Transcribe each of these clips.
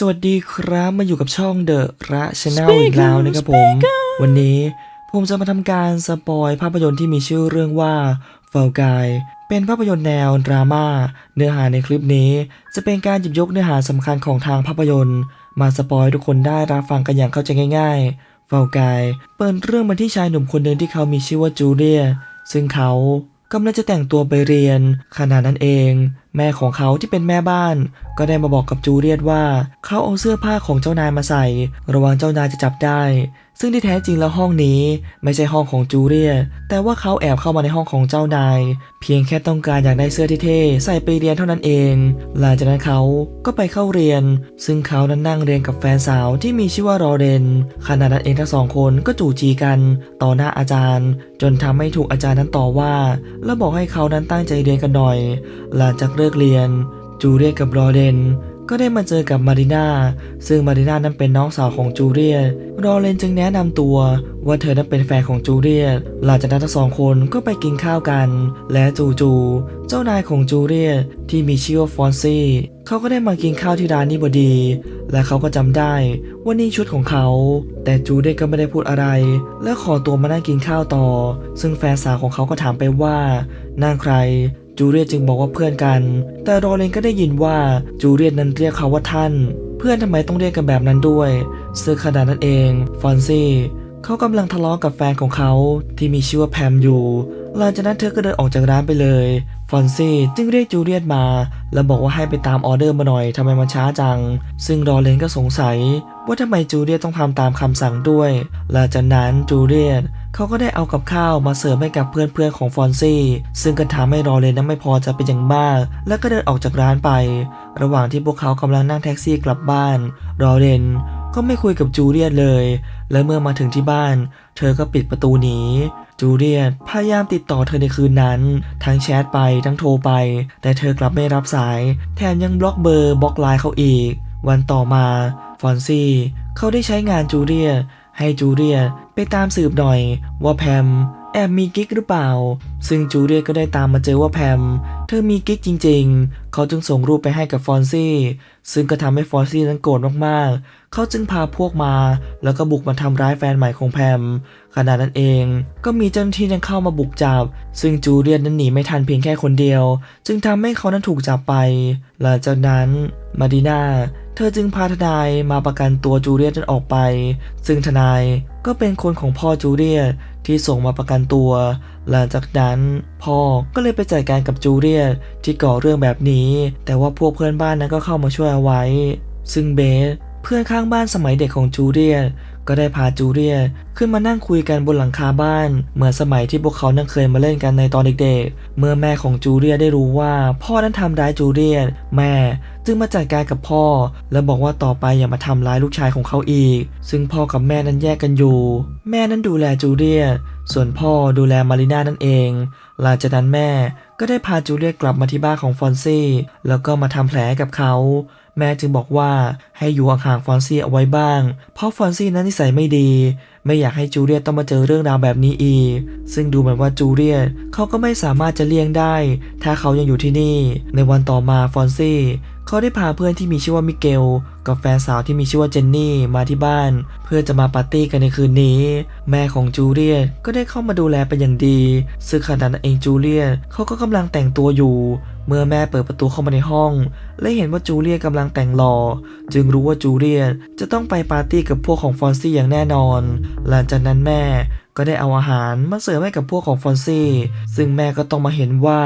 สวัสดีครับมาอยู่กับช่องเดอะระชแนลอีกแล้วนะครับผม วันนี้ผมจะมาทำการสปอยภาพยนตร์ที่มีชื่อเรื่องว่า f a l g u y เป็นภาพยนตร์แนวดราม่าเนื้อหาในคลิปนี้ จะเป็นการหยิบยกเนื้อหาสำคัญของทางภาพยนตร์ มาสปอยทุกคนได้รับฟังกันอย่างเข้าใจง่ายๆ f a l g u y เปิดเรื่องมาที่ชายหนุ่มคนหนึ่งที่เขามีชื่อว่าจูเลียซึ่งเขา กำลังจะแต่งตัวไปเรียน ขณะนั้นเอง แม่ของเขาที่เป็นแม่บ้าน ก็ได้มาบอกกับจูเลียตว่า เขาเอาเสื้อผ้าของเจ้านายมาใส่ ระวังเจ้านายจะจับได้ ซึ่งที่แท้จริงแล้วห้องนี้ไม่ใช่ห้องของจูเลีย แต่ว่าเขาแอบเข้ามาในห้องของเจ้านาย เพียงแค่ต้องการอยากได้เสื้อที่เท่ใส่ไปเรียนเท่านั้นเอง หลังจากนั้นเขาก็ไปเข้าเรียน ซึ่งเขานั้นนั่งเรียนกับแฟนสาวที่มีชื่อว่ารอเรนขณะนั้นเองทั้งสองคนก็จู่จีกันต่อหน้าอาจารย์ จนทำให้ถูกอาจารย์นั้นต่อว่า และบอกให้เขานั้นตั้งใจเรียนกันหน่อย หลังจากเลิกเรียนจูเลียกับรอเรน ก็ได้มาเจอกับมาริน่าซึ่งมาริน่านั้นเป็นน้องสาวของจูเลียตรอเรนจึงแนะนำตัวว่าเธอนั้นเป็นแฟนของจูเลียตหลังจากนั้นทั้งสองคนก็ไปกินข้าวกัน และจู่ๆเจ้านายของจูเลียตที่มีชื่อว่าฟอนซี่เขาก็ได้มากินข้าวที่ร้านนี้พอดี และเขาก็จำได้ว่านี่ชุดของเขา แต่จูเลียตก็ไม่ได้พูดอะไร และขอตัวมานั่งกินข้าวต่อ ซึ่งแฟนสาวของเขาก็ถามไปว่านั่งใคร จูเลียตจึงบอกว่าเพื่อนกัน แต่โรเลนก็ได้ยินว่าจูเลียตนั้นเรียกเขาว่าท่าน เพื่อนทำไมต้องเรียกกันแบบนั้นด้วยซึ่งขณะนั้นเองฟอนซี่เขากำลังทะเลาะกับแฟนของเขาที่มีชื่อว่าแพมอยู่หลังจากนั้นเธอก็เดินออกจากร้านไปเลยฟอนซี่จึงเรียกจูเลียตมา แล้วบอกว่าให้ไปตามออเดอร์มาหน่อยทำไมมันช้าจัง ซึ่งโรเลนก็สงสัย ว่าทำไมจูเลียตต้องทำตามคำสั่งด้วย หลังจากนั้นจูเลียตเขาก็ได้เอากับข้าวมาเสิร์ฟให้กับเพื่อนๆของฟอนซี่ ซึ่งก็ทำให้รอเลนนั้นไม่พอใจะเป็นอย่างมาก แล้วก็เดินออกจากร้านไป ระหว่างที่พวกเขากำลังนั่งแท็กซี่กลับบ้าน รอเลน ก็ไม่คุยกับจูเลียตเลย และเมื่อมาถึงที่บ้าน เธอก็ปิดประตูหนีจูเลียตพยายามติดต่อเธอในคืนนั้น ทั้งแชทไปทั้งโทรไป แต่เธอกลับไม่รับสาย แถมยังบล็อกเบอร์บล็อกไลน์เขาอีก วันต่อมาฟอนซี่เขาได้ใช้งานจูเลียตให้จูเลียตไปตามสืบหน่อยว่าแพม แอบมีกิ๊กหรือเปล่า ซึ่งจูเลียก็ได้ตามมาเจอว่าแพม เธอมีกิ๊กจริงๆ เขาจึงส่งรูปไปให้กับฟอนซี่ ซึ่งก็ทำให้ฟอนซี่นั้นโกรธมากๆ เขาจึงพาพวกมา แล้วก็บุกมาทำร้ายแฟนใหม่ของแพม ขณะนั้นเอง ก็มีเจ้าหน้าที่นั้นเข้ามาบุกจับ ซึ่งจูเลียตนั้นหนีไม่ทันเพียงแค่คนเดียว จึงทำให้เขานั้นถูกจับไป หลังจากนั้นมาดีนาเธอจึงพาทนายมาประกันตัวจูเลียตนั้นออกไป ซึ่งทนาย ก็เป็นคนของพ่อจูเลียตที่ส่งมาประกันตัว หลังจากนั้นพ่อก็เลยไปจัดการกับจูเลียตที่ก่อเรื่องแบบนี้ แต่ว่าพวกเพื่อนบ้านนั้นก็เข้ามาช่วยเอาไว้ ซึ่งเบสเพื่อนข้างบ้านสมัยเด็กของจูเลียต ก็ได้พาจูเลียขึ้นมานั่งคุยกันบนหลังคาบ้าน เหมือนสมัยที่พวกเขานั้นเคยมาเล่นกันในตอนเด็กๆ เมื่อแม่ของจูเลียได้รู้ว่า พ่อนั้นทำร้ายจูเลียแม่จึงมาจัดการกับพ่อ และบอกว่าต่อไปอย่ามาทำร้ายลูกชายของเขาอีก ซึ่งพ่อกับแม่นั้นแยกกันอยู่ แม่นั้นดูแลจูเลียส่วนพ่อดูแลมาริน่านั่นเองหลังจากนั้นแม่ก็ได้พาจูเลียกลับมาที่บ้านของฟอนซี่แล้วก็มาทำแผลกับเขา แม่จึงบอกว่าให้อยู่ห่างๆฟอนซี่เอาไว้บ้าง เพราะฟอนซี่นั้นนิสัยไม่ดี ไม่อยากให้จูเลียตต้องมาเจอเรื่องราวแบบนี้อีก ซึ่งดูเหมือนว่าจูเลียตเขาก็ไม่สามารถจะเลี่ยงได้ ถ้าเขายังอยู่ที่นี่ ในวันต่อมาฟอนซี่เขาได้พาเพื่อนที่มีชื่อว่ามิเกล กับแฟนสาวที่มีชื่อว่าเจนนี่มาที่บ้าน เพื่อจะมาปาร์ตี้กันในคืนนี้ แม่ของจูเลียตก็ได้เข้ามาดูแลเป็นอย่างดี ซึ่งขณะนั้นเองจูเลียตเขาก็กำลังแต่งตัวอยู่ เมื่อแม่เปิดประตูเข้ามาในห้อง และเห็นว่าจูเลียกำลังแต่งหล่อจึงรู้ว่าจูเลียจะต้องไปปาร์ตี้กับพวกของฟอนซี่อย่างแน่นอน หลังจากนั้นแม่ก็ได้เอาอาหารมาเสิร์ฟให้กับพวกของฟอนซี่ ซึ่งแม่ก็ต้องมาเห็นว่า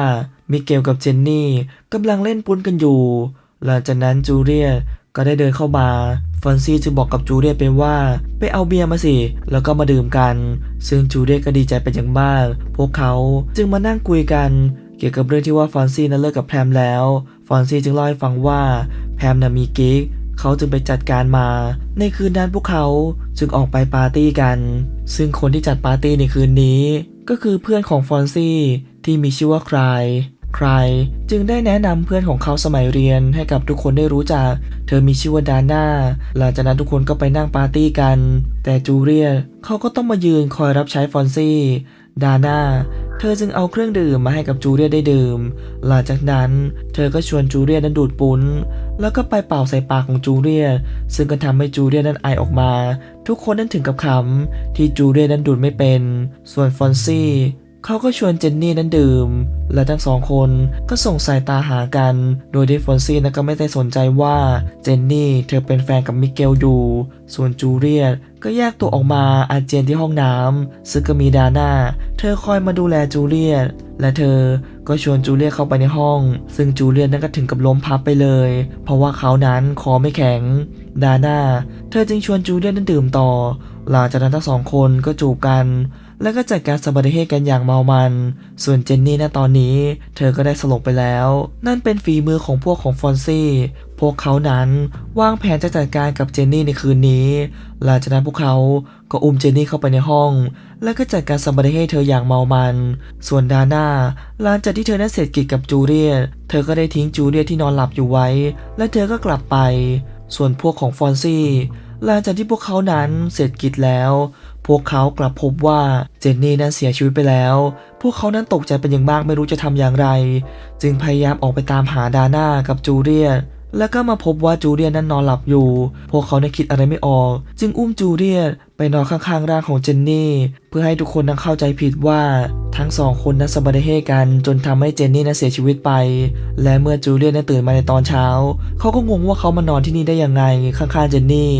มิเกลกับเจนนี่กำลังเล่นปุ้นกันอยู่ หลังจากนั้นจูเลียก็ได้เดินเข้ามาฟอนซี่จึงบอกกับจูเลียไปว่าไปเอาเบียร์มาสิ แล้วก็มาดื่มกัน ซึ่งจูเลียก็ดีใจเป็นอย่างมาก พวกเขาจึงมานั่งคุยกัน กี่ยวกับเรื่องที่ว่าฟอนซี่นั้นเลิกกับแพมแล้ว ฟอนซี่จึงเล่าให้ฟังว่าแพมน่ะมีกิ๊กเขาจึงไปจัดการมา ในคืนนั้นพวกเขาจึงออกไปปาร์ตี้กัน ซึ่งคนที่จัดปาร์ตี้ในคืนนี้ ก็คือเพื่อนของฟอนซี่ที่มีชื่อว่าใคร ใครจึงได้แนะนำเพื่อนของเขาสมัยเรียนให้กับทุกคนได้รู้จัก เธอมีชื่อว่าดาน่า หลังจากนั้นทุกคนก็ไปนั่งปาร์ตี้กัน แต่จูเลียเขาก็ต้องมายืนคอยรับใช้ฟอนซี่ ดาน่าเธอจึงเอาเครื่องดื่มมาให้กับจูเลียได้ดื่ม หลังจากนั้นเธอก็ชวนจูเลียนั้นดูดปุ้น แล้วก็ไปเป่าใส่ปากของจูเลีย ซึ่งก็ทำให้จูเลียนั้นไอออกมา ทุกคนนั้นถึงกับขำที่จูเลียนั้นดูดไม่เป็น ส่วนฟอนซี่ เขาก็ชวนเจนนี่นั้นดื่ม และทั้งสองคนก็ส่งสายตาหากัน โดยที่ฟอนซี่นั้นก็ไม่ได้สนใจว่าเจนนี่เธอเป็นแฟนกับมิเกลอยู่ ส่วนจูเลียตก็แยกตัวออกมาอาเจียนที่ห้องน้ำซึ่งก็มีดาน่าเธอคอยมาดูแลจูเลียตและเธอก็ชวนจูเลียตเข้าไปในห้อง ซึ่งจูเลียตนั้นก็ถึงกับล้มพับไปเลย เพราะว่าเขานั้นคอไม่แข็ง ดาน่าเธอจึงชวนจูเลียตนั้นดื่มต่อ หลังจากนั้นทั้งสองคนก็จูบกัน แล้วก็จัดการสมบัติเหตุกันอย่างเมามัน ส่วนเจนนี่ณตอนนี้ เธอก็ได้สลบไปแล้ว นั่นเป็นฝีมือของพวกของฟอนซี่ พวกเขานั้นวางแผนจะจัดการกับเจนนี่ในคืนนี้ หลังจากนั้นพวกเขาก็อุ้มเจนนี่เข้าไปในห้อง แล้วก็จัดการสมบัติให้เธออย่างเมามัน ส่วนดาน่าหลังจากที่เธอได้เสร็จกิจกับจูเลียตเธอก็ได้ทิ้งจูเลียตที่นอนหลับอยู่ไว้ และเธอก็กลับไป ส่วนพวกของฟอนซี่ หลังจากที่พวกเขานั้นเสร็จกิจแล้ว พวกเขากลับพบว่าเจนนี่นั้นเสียชีวิตไปแล้ว พวกเขานั้นตกใจเป็นอย่างมากไม่รู้จะทำอย่างไร จึงพยายามออกไปตามหาดาน่ากับจูเลียตแล้วก็มาพบว่าจูเลียตนั้นนอนหลับอยู่ พวกเขาได้คิดอะไรไม่ออก จึงอุ้มจูเลียตไปนอนข้างๆร่างของเจนนี่ เพื่อให้ทุกคนนั้นเข้าใจผิดว่าทั้งสองคนนั้นสมบัติเหตุกันจนทำให้เจนนี่นั้นเสียชีวิตไป และเมื่อจูเลียตนั้นตื่นมาในตอนเช้า เขาก็งงว่าเขามานอนที่นี่ได้ยังไงข้างๆเจนนี่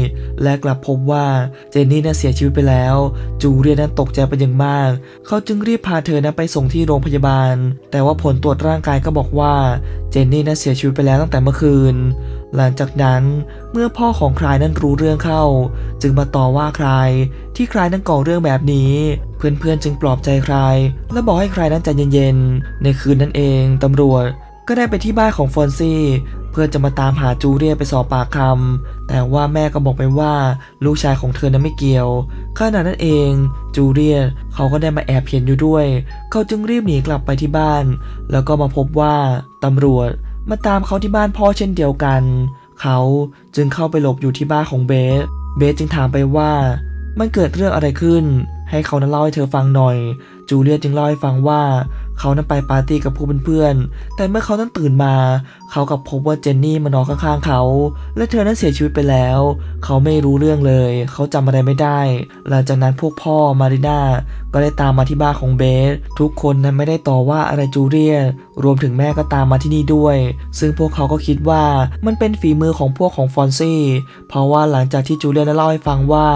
และกลับพบว่าเจนนี่นั้นเสียชีวิตไปแล้ว จูเลียตนั้นตกใจเป็นอย่างมาก เขาจึงรีบพาเธอนั้นไปส่งที่โรงพยาบาล แต่ว่าผลตรวจร่างกายก็บอกว่าเจนนี่นั้นเสียชีวิตไปแล้วตั้งแต่เมื่อคืน หลังจากนั้นเมื่อพ่อของคลายนั้นรู้เรื่องเข้า จึงมาต่อว่าคลายที่คลายนั้นก่อเรื่องแบบนี้ เพื่อนๆจึงปลอบใจคลาย และบอกให้คลายนั้นใจเย็นๆ ในคืนนั้นเองตำรวจก็ได้ไปที่บ้านของฟอนซี่ เพื่อจะมาตามหาจูเลียไปสอบปากคำแต่ว่าแม่ก็บอกไปว่าลูกชายของเธอนั้นไม่เกี่ยวขณะนั้นเองจูเลียเขาก็ได้มาแอบเห็นอยู่ด้วย เขาจึงรีบหนีกลับไปที่บ้าน แล้วก็มาพบว่าตำรวจ มาตามเขาที่บ้านพ่อเช่นเดียวกัน เขาจึงเข้าไปหลบอยู่ที่บ้านของเบส เบสจึงถามไปว่ามันเกิดเรื่องอะไรขึ้น ให้เขานั้นเล่าให้เธอฟังหน่อย จูเลียจึงเล่าให้ฟังว่า เขานั้นไปปาร์ตี้กับผู้เพื่อนๆ แต่เมื่อเขานั้นตื่นมา เขากับพบว่าเจนนี่มานอนข้างๆเขา และเธอนั้นเสียชีวิตไปแล้ว เขาไม่รู้เรื่องเลย เขาจำอะไรไม่ได้ หลังจากนั้นพวกพ่อมาริน่าก็ได้ตามมาที่บ้านของเบส ทุกคนนั้นไม่ได้ต่อว่าอะไรจูเลียรวมถึงแม่ก็ตามมาที่นี่ด้วย ซึ่งพวกเขาก็คิดว่ามันเป็นฝีมือของพวกของฟอนซี่ เพราะว่าหลังจากที่จูเลียได้เล่าให้ฟังว่า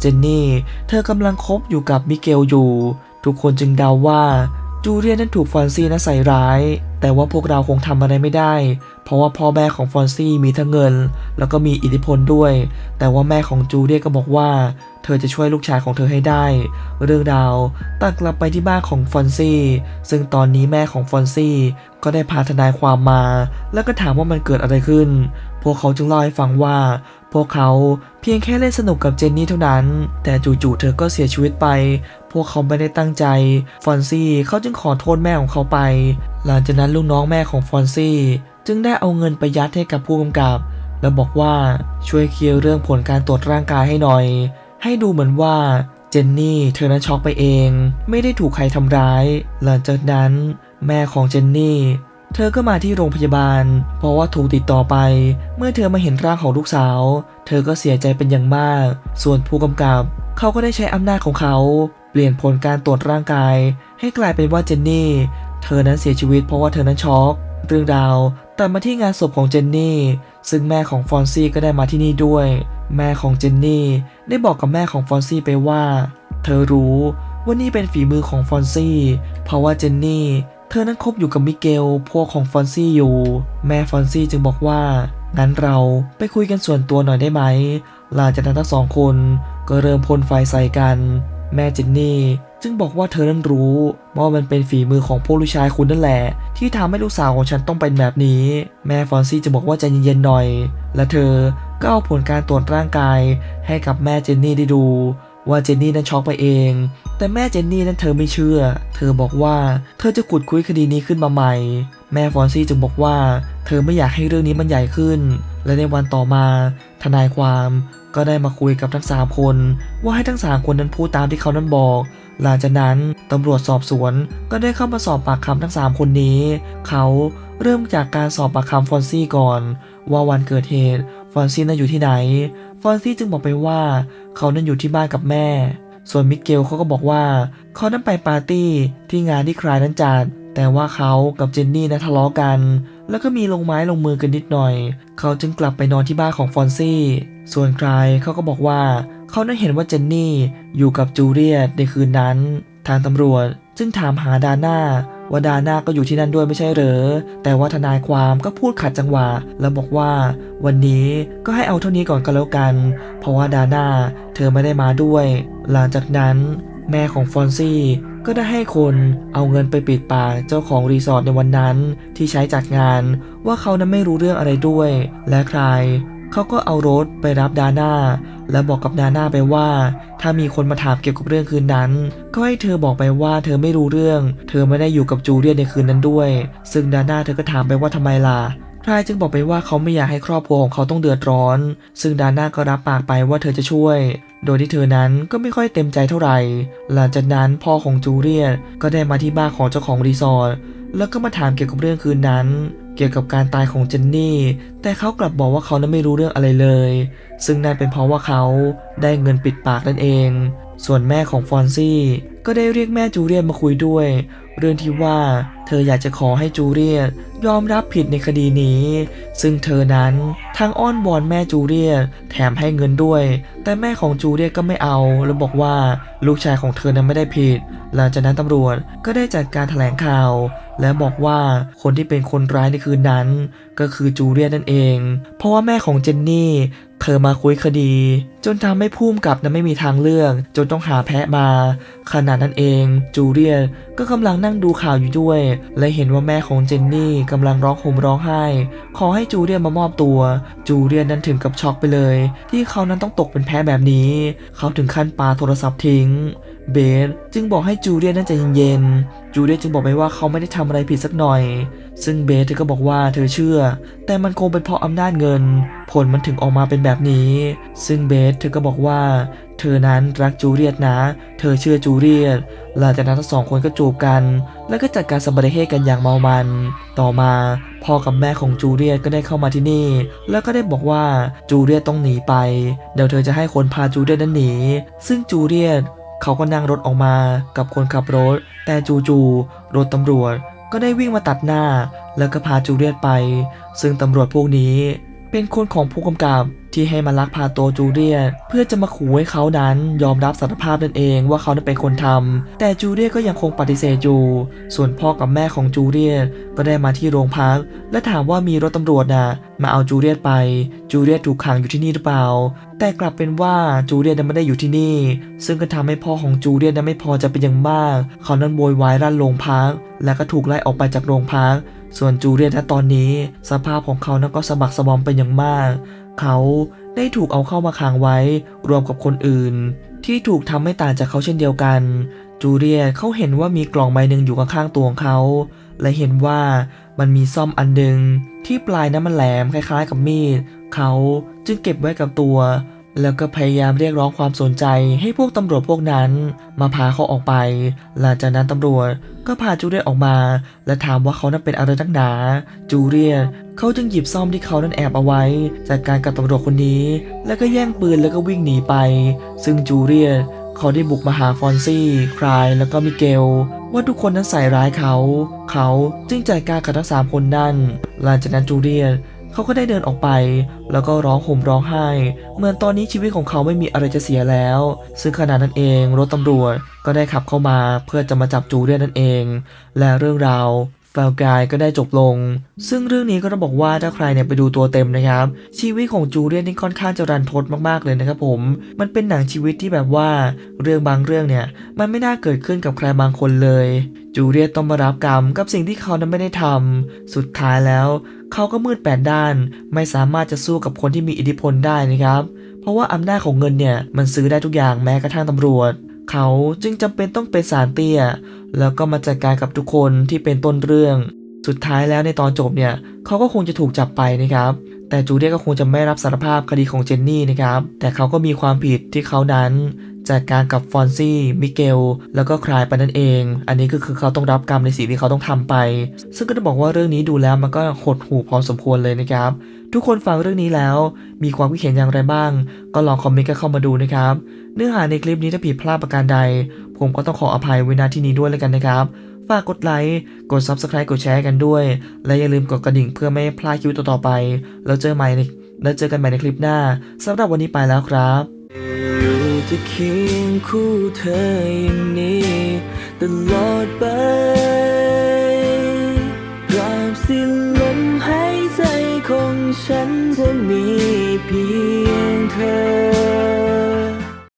เจนนี่ เธอกำลังคบอยู่กับมิเกลอยู่ ทุกคนจึงเดาว่า จูเลียนั้นถูกฟอนซีนั้นใส่ร้าย แต่ว่าพวกเราคงทำอะไรไม่ได้ เพราะว่าพ่อแม่ของฟอนซี่มีทั้งเงิน แล้วก็มีอิทธิพลด้วย แต่ว่าแม่ของจูเลียก็บอกว่า เธอจะช่วยลูกชายของเธอให้ได้ เรื่องราวตัดกลับไปที่บ้านของฟอนซี่ ซึ่งตอนนี้แม่ของฟอนซี่ก็ได้พาทนายความมา แล้วก็ถามว่ามันเกิดอะไรขึ้น พวกเขาจึงเล่าให้ฟังว่า พวกเขาเพียงแค่เล่นสนุกกับเจนนี่เท่านั้น แต่จู่ๆเธอก็เสียชีวิตไป พวกเขาไม่ได้ตั้งใจ ฟอนซี่เขาจึงขอโทษแม่ของเขาไป หลังจากนั้นลูกน้องแม่ของฟอนซี่ จึงได้เอาเงินไปยัดให้กับผู้กำกับ แล้วบอกว่าช่วยเคลียร์เรื่องผลการตรวจร่างกายให้หน่อย ให้ดูเหมือนว่าเจนนี่เธอนั้นช็อกไปเอง ไม่ได้ถูกใครทำร้าย หลังจากนั้นแม่ของเจนนี่ เธอก็มาที่โรงพยาบาล เพราะว่าถูกติดต่อไป เมื่อเธอมาเห็นร่างของลูกสาว เธอก็เสียใจเป็นอย่างมาก ส่วนผู้กำกับ เขาก็ได้ใช้อำนาจของเขา เปลี่ยนผลการตรวจร่างกาย ให้กลายเป็นว่าเจนนี่ เธอนั้นเสียชีวิตเพราะว่าเธอนั้นช็อก เรื่องราว ตัดมาที่งานศพของเจนนี่ ซึ่งแม่ของฟอนซี่ก็ได้มาที่นี่ด้วย แม่ของเจนนี่ได้บอกกับแม่ของฟอนซี่ไปว่า เธอรู้ว่านี่เป็นฝีมือของฟอนซี่ เพราะว่าเจนนี่ เธอนั้นคบอยู่กับมิเกลพวกของฟอนซี่อยู่ แม่ฟอนซี่จึงบอกว่า งั้นเราไปคุยกันส่วนตัวหน่อยได้ไหม หลังจากนั้นทั้งสองคนก็เริ่มพ่นไฟใส่กัน แม่เจนนี่ จึงบอกว่าเธอนั้นรู้ว่ามันเป็นฝีมือของพวกลูกชายคุณนั่นแหละ ที่ทำให้ลูกสาวของฉันต้องเป็นแบบนี้ แม่ฟอนซี่จะบอกว่าใจเย็นๆหน่อย และเธอก็เอาผลการตรวจร่างกาย ให้กับแม่เจนนี่ได้ดู ว่าเจนนี่นั้นช็อกไปเอง แต่แม่เจนนี่นั้นเธอไม่เชื่อ เธอบอกว่าเธอจะขุดคุยคดีนี้ขึ้นมาใหม่ แม่ฟอนซี่จึงบอกว่า เธอไม่อยากให้เรื่องนี้มันใหญ่ขึ้น และในวันต่อมา ทนายความ ก็ได้มาคุยกับทั้ง 3 คน ว่าให้ทั้ง 3 คนนั้นพูดตามที่เขานั้นบอก หลังจากนั้นตำรวจสอบสวนก็ได้เข้ามาสอบปากคำทั้ง 3 คนนี้ เขาเริ่มจากการสอบปากคำฟอนซี่ก่อน ว่าวันเกิดเหตุฟอนซี่นั้นอยู่ที่ไหน ฟอนซี่จึงบอกไปว่า เขานั้นอยู่ที่บ้านกับแม่ ส่วนมิเกลเขาก็บอกว่า เขานั้นไปปาร์ตี้ที่งานที่คลายนั้นจัด แต่ว่าเขากับเจนนี่นั้นทะเลาะกัน แล้วก็มีลงไม้ลงมือกันนิดหน่อย เขาจึงกลับไปนอนที่บ้านของฟอนซี่ ส่วนใครเขาก็บอกว่า เขานั้เห็นว่าเจนนี่อยู่กับจูเลียตในคืนนั้น ทางตำรวจจึงถามหาดาน่าว่าดาน่าก็อยู่ที่นั่นด้วยไม่ใช่เหรอ แต่ว่าทนายความก็พูดขัดจังหวะ แล้วบอกว่า วันนี้ก็ให้เอาเท่านี้ก่อนก็แล้วกัน เพราะว่าดาน่าเธอไม่ได้มาด้วย หลังจากนั้น แม่ของฟอนซี่ ก็ได้ให้คนเอาเงินไปปิดปากเจ้าของรีสอร์ทในวันนั้นที่ใช้จัดงานว่าเขานั้นไม่รู้เรื่องอะไรด้วย และใคร เขาก็เอารถไปรับดาน่าและบอกกับดาน่าไปว่า ถ้ามีคนมาถามเกี่ยวกับเรื่องคืนนั้น ก็ให้เธอบอกไปว่าเธอไม่รู้เรื่อง เธอไม่ได้อยู่กับจูเลียนในคืนนั้นด้วย ซึ่งดาน่าเธอก็ถามไปว่าทำไมล่ะพรายจึงบอกไปว่าเขาไม่อยากให้ครอบครัวของเขาต้องเดือดร้อน ซึ่งดาน่าก็รับปากไปว่าเธอจะช่วย โดยที่เธอนั้นก็ไม่ค่อยเต็มใจเท่าไหร่ หลังจากนั้นพ่อของจูเลียตก็ได้มาที่บ้านของเจ้าของรีสอร์ทแล้วก็มาถามเกี่ยวกับเรื่องคืนนั้น เกี่ยวกับการตายของเจนนี่ แต่เขากลับบอกว่าเขานั้นไม่รู้เรื่องอะไรเลย ซึ่งนั่นเป็นเพราะว่าเขาได้เงินปิดปากนั่นเอง ส่วนแม่ของฟอนซี่ก็ได้เรียกแม่จูเลียตมาคุยด้วย เรื่องที่ว่าเธออยากจะขอให้จูเลียตยอมรับผิดในคดีนี้ ซึ่งเธอนั้นทางอ้อนวอนแม่จูเลียตแถมให้เงินด้วย แต่แม่ของจูเลียตก็ไม่เอา แล้วบอกว่าลูกชายของเธอนั้นไม่ได้ผิด หลังจากนั้นตำรวจก็ได้จัดการแถลงข่าว และบอกว่าคนที่เป็นคนร้ายในคืนนั้น ก็คือจูเลียนนั่นเอง เพราะว่าแม่ของเจนนี่ เธอมาคุยคดี จนทำให้พุ่มกับนั้นไม่มีทางเลือก จนต้องหาแพะมา ขณะนั้นเอง จูเลียนก็กำลังนั่งดูข่าวอยู่ด้วย และเห็นว่าแม่ของเจนนี่กำลังร้องห่มร้องไห้ ขอให้จูเลียนมามอบตัว จูเลียนนั้นถึงกับช็อกไปเลย ที่เขานั้นต้องตกเป็นแพ้แบบนี้ เขาถึงขั้นปาโทรศัพท์ทิ้ง เบสจึงบอกให้จูเลียนนั้นใจเย็นๆ จูเลียนจึงบอกไปว่าเขาไม่ได้ทำอะไรผิดสักหน่อย ซึ่งเบสเธอก็บอกว่าเธอเชื่อ แต่มันคงเป็นเพราะอำนาจเงิน ผลมันถึงออกมาเป็นแบบนี้ ซึ่งเบสเธอก็บอกว่า เธอนั้นรักจูเลียตนะ เธอเชื่อจูเลียตหลังจากนั้นทั้งสองคนก็จูบกัน แล้วก็จัดการสมบัติเฮกันอย่างเมามัน ต่อมาพ่อกับแม่ของจูเลียตก็ได้เข้ามาที่นี่ แล้วก็ได้บอกว่าจูเลียตต้องหนีไป เดี๋ยวเธอจะให้คนพาจูเลียตนั้นหนี ซึ่งจูเลียต เขาก็นั่งรถออกมากับคนขับรถ แต่จู่ๆรถตำรวจก็ได้วิ่งมาตัดหน้า แล้วก็พาจูเลียตไป ซึ่งตำรวจพวกนี้ เป็นคนของผู้กำกับที่ให้มาลักพาตัวจูเลียตเพื่อจะมาขู่ให้เขานั้นยอมรับสารภาพนั่นเองว่าเขานั้นเป็นคนทำแต่จูเลียตก็ยังคงปฏิเสธอยู่ ส่วนพ่อกับแม่ของจูเลียตก็ได้มาที่โรงพัก และถามว่ามีรถตำรวจนะมาเอาจูเลียตไป จูเลียตถูกขังอยู่ที่นี่หรือเปล่า แต่กลับเป็นว่าจูเลียตนั้นไม่ได้อยู่ที่นี่ ซึ่งก็ทำให้พ่อของจูเลียตนั้นไม่พอใจเป็นอย่างมาก เขานั้นโวยวายรั่นโรงพัก และก็ถูกไล่ออกไปจากโรงพัก ส่วนจูเลียตณตอนนี้สภาพของเขานั้นก็สะบักสะบอมเป็นอย่างมาก เขาได้ถูกเอาเข้ามาขังไว้รวมกับคนอื่น ที่ถูกทำไม่ต่างจากเขาเช่นเดียวกัน จูเลียตเขาเห็นว่ามีกล่องใบหนึ่งอยู่ข้างๆตัวของเขา และเห็นว่ามันมีซ่อมอันหนึ่งที่ปลายนั้นมันแหลมคล้ายๆกับมีด เขาจึงเก็บไว้กับตัว แล้วก็พยายามเรียกร้องความสนใจให้พวกตำรวจพวกนั้น มาพาเขาออกไป หลังจากนั้นตำรวจก็พาจูเลียออกมา และถามว่าเขานั้นเป็นอะไรนักหนา จูเลียเขาจึงหยิบซ่อมที่เขานั้นแอบเอาไว้จากการกับตำรวจคนนี้ แล้วก็แย่งปืนแล้วก็วิ่งหนีไป ซึ่งจูเลียเขาได้บุกมาหาฟอนซี่ คลายแล้วก็มิเกล ว่าทุกคนนั้นใส่ร้ายเขา เขาจึงจัดการกับทั้งสามคนนั่น หลังจากนั้นจูเลียต เขาก็ได้เดินออกไป แล้วก็ร้องห่มร้องไห้ เหมือนตอนนี้ชีวิตของเขาไม่มีอะไรจะเสียแล้ว ซึ่งขณะนั้นเองรถตำรวจก็ได้ขับเข้ามาเพื่อจะมาจับจูเลียนนั่นเอง และเรื่องราว แฟลกายก็ได้จบลง ซึ่งเรื่องนี้ก็ต้องบอกว่าถ้าใครเนี่ยไปดูตัวเต็มนะครับ ชีวิตของจูเลียนนี่ค่อนข้างจะรันทดมากๆเลยนะครับผม มันเป็นหนังชีวิตที่แบบว่าเรื่องบางเรื่องเนี่ย มันไม่น่าเกิดขึ้นกับใครบางคนเลย จูเลียนต้องมารับกรรมกับสิ่งที่เขานั้นไม่ได้ทำสุดท้ายแล้ว เขาก็มืดแปดด้าน ไม่สามารถจะสู้กับคนที่มีอิทธิพลได้นะครับ เพราะว่าอำนาจของเงินเนี่ยมันซื้อได้ทุกอย่างแม้กระทั่งตำรวจ เขาจึงจำเป็นต้องเป็นสารเตี้ย แล้วก็มาจัดการกับทุกคนที่เป็นต้นเรื่อง สุดท้ายแล้วในตอนจบเนี่ยเขาก็คงจะถูกจับไปนะครับ แต่จูเลียก็คงจะไม่รับสารภาพคดีของเจนนี่นะครับ แต่เขาก็มีความผิดที่เขานั้นจัดการกับฟอนซี่ มิเกล แล้วก็คลายไปนั่นเอง อันนี้ก็คือเขาต้องรับกรรมในสิ่งที่เขาต้องทำไป ซึ่งก็จะบอกว่าเรื่องนี้ดูแล้วมันก็หดหูพอสมควรเลยนะครับ ทุกคนฟังเรื่องนี้แล้ว มีความคิดเห็นอย่างไรบ้าง ก็ลองคอมเมนต์กันเข้ามาดูนะครับ เนื้อหาในคลิปนี้ถ้าผิดพลาดประการใด ผมก็ต้องขออภัยไว้ณที่นี้ด้วยเลยกันนะครับ ฝากกดไลค์ กด Subscribe กดแชร์กันด้วย และอย่าลืมกดกระดิ่งเพื่อไม่พลาดคลิปต่อๆไป แล้วเจอใหม่ในแล้วเจอกันใหม่ในคลิปหน้าสำหรับวันนี้ไปแล้วครับอยู่จะเคียงคู่เธออย่างนี้ตลอดไปตราบสิ้นลมหายใจของฉันจะมีเพียงเธอ